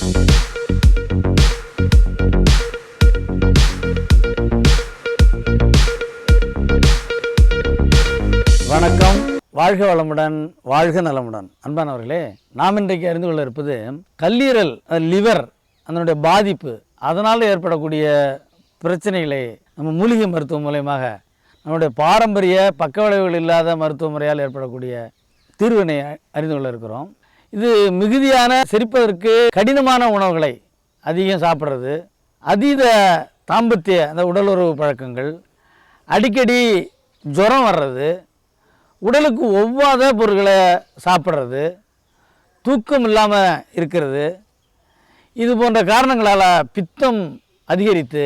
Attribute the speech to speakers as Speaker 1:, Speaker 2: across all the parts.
Speaker 1: வணக்கம். வாழ்க வளமுடன் வாழ்க நலமுடன். அன்பானவர்களே நாம் இன்றைக்கு அறிந்து கொள்ள இருப்பது கல்லீரல் லிவர் அதனுடைய பாதிப்பு. அதனால் ஏற்படக்கூடிய பிரச்சனைகளை நம்ம மூலிகை மருத்துவம் மூலயமாக நம்முடைய பாரம்பரிய பக்க விளைவுகள் இல்லாத மருத்துவ முறையால் ஏற்படக்கூடிய தீர்வினை அறிந்து கொள்ள இருக்கிறோம். இது மிகுதியான செரிப்பதற்கு கடினமான உணவுகளை அதிகம் சாப்பிட்றது. அதீத தாம்பத்திய அந்த உடலுறவு பழக்கங்கள் அடிக்கடி ஜுரம் வர்றது உடலுக்கு ஒவ்வாத பொருட்களை சாப்பிட்றது தூக்கம் இல்லாமல் இருக்கிறது. இது போன்ற காரணங்களால் பித்தம் அதிகரித்து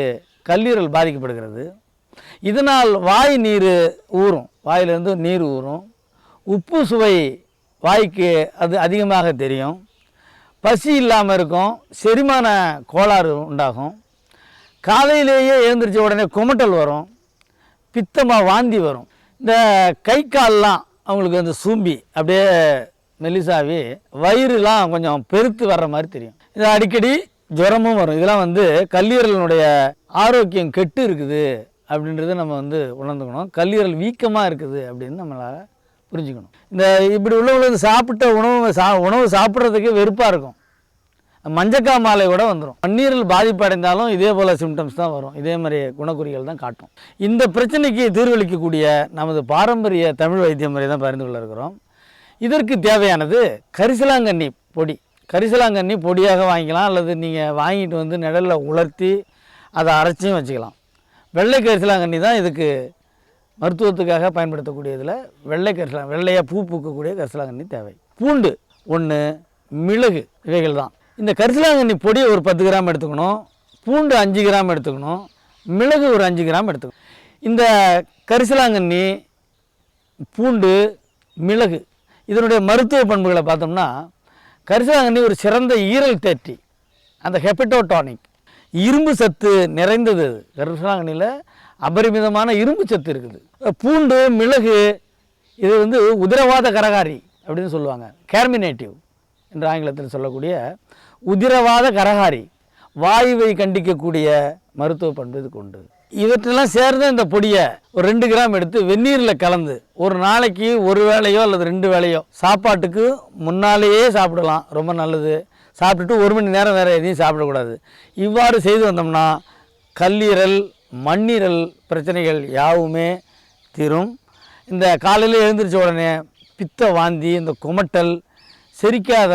Speaker 1: கல்லீரல் பாதிக்கப்படுகிறது. இதனால் வாய் நீர் ஊறும். வாயிலிருந்து நீர் ஊறும். உப்பு சுவை வாய்க்கு அது அதிகமாக தெரியும். பசி இல்லாமல் இருக்கும். செரிமான கோளாறு உண்டாகும். காலையிலேயே எழுந்திரிச்ச உடனே குமட்டல் வரும். பித்தமாக வாந்தி வரும். இந்த கை கால்லாம் அவங்களுக்கு வந்து சூம்பி அப்படியே மெல்லிசாவி வயிறுலாம் கொஞ்சம் பெருத்து வர்ற மாதிரி தெரியும். இது அடிக்கடி ஜுரமும் வரும். இதெல்லாம் வந்து கல்லீரலினுடைய ஆரோக்கியம் கெட்டு இருக்குது அப்படின்றத நம்ம வந்து உணர்ந்துக்கணும். கல்லீரல் வீக்கமாக இருக்குது அப்படின்னு நம்மளால் புரிஞ்சுக்கணும். இந்த இப்படி உள்ளவங்களுக்கு சாப்பிட்ட உணவு சா உணவு சாப்பிட்றதுக்கு வெறுப்பாக இருக்கும். மஞ்சக்கா மாலை கூட வந்துடும் மண்ணீரல் பாதிப்பு அடைந்தாலும் இதே போல் சிம்டம்ஸ் தான் வரும். இதே மாதிரி குணக்குறிகள் தான் காட்டும். இந்த பிரச்சனைக்கு தீர்வளிக்கக்கூடிய நமது பாரம்பரிய தமிழ் வைத்திய முறை தான் பகிர்ந்து கொள்ள இருக்கிறோம். இதற்கு தேவையானது கரிசலாங்கண்ணி பொடி. கரிசலாங்கண்ணி பொடியாக வாங்கிக்கலாம். அல்லது நீங்கள் வாங்கிட்டு வந்து நிழலில் உலர்த்தி அதை அரைச்சியும் வச்சுக்கலாம். வெள்ளை கரிசலாங்கண்ணி தான் இதுக்கு மருத்துவத்துக்காக பயன்படுத்தக்கூடியதில் வெள்ளை கரிசலா வெள்ளையாக பூ பூக்கக்கூடிய கரிசலாங்கண்ணி தேவை. பூண்டு ஒன்று மிளகு இவைகள் தான். இந்த கரிசலாங்கண்ணி பொடியை ஒரு பத்து கிராம் எடுத்துக்கணும் பூண்டு அஞ்சு கிராம் எடுத்துக்கணும் மிளகு ஒரு அஞ்சு கிராம் எடுத்துக்கணும். இந்த கரிசலாங்கண்ணி பூண்டு மிளகு இதனுடைய மருத்துவ பண்புகளை பார்த்தோம்னா கரிசலாங்கண்ணி ஒரு சிறந்த ஈரல் தேற்றி அந்த ஹெப்படோடானிக் இரும்பு சத்து நிறைந்தது அது. கரிசலாங்கண்ணியில் அபரிமிதமான இரும்பு சத்து இருக்குது. பூண்டு மிளகு இது வந்து உதிரவாத கரகாரி அப்படின்னு சொல்லுவாங்க. கேர்மினேட்டிவ் என்று ஆங்கிலத்தில் சொல்லக்கூடிய உதிரவாத கரகாரி வாயுவை கண்டிக்கக்கூடிய மருத்துவ பண்பு இதுக்கு உண்டு இவற்றெல்லாம் சேர்ந்த இந்த பொடியை ஒரு ரெண்டு கிராம் எடுத்து வெந்நீரில் கலந்து ஒரு நாளைக்கு ஒரு வேளையோ அல்லது ரெண்டு வேளையோ சாப்பாட்டுக்கு முன்னாலேயே சாப்பிடலாம். ரொம்ப நல்லது. சாப்பிட்டுட்டு ஒரு மணி நேரம் வேறு எதையும் சாப்பிடக்கூடாது. இவ்வாறு செய்து வந்தோம்னா கல்லீரல் மண்ணீரல் பிரச்சனைகள் யாவுமே தீரும். இந்த காலையில் எழுந்திரிச்ச உடனே பித்த வாந்தி இந்த குமட்டல் செரிக்காத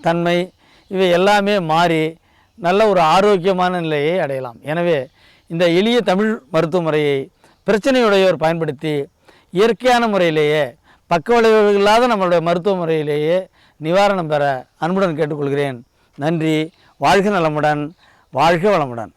Speaker 1: தன்மை இவை எல்லாமே மாறி நல்ல ஒரு ஆரோக்கியமான நிலையை அடையலாம். எனவே இந்த எளிய தமிழ் மருத்துவ முறையை பிரச்சனையுடையோர் பயன்படுத்தி இயற்கையான முறையிலேயே பக்க விளைவுகள் இல்லாத நம்மளுடைய மருத்துவ முறையிலேயே நிவாரணம் பெற அன்புடன் கேட்டுக்கொள்கிறேன். நன்றி. வாழ்க நலமுடன். வாழ்க வளமுடன்.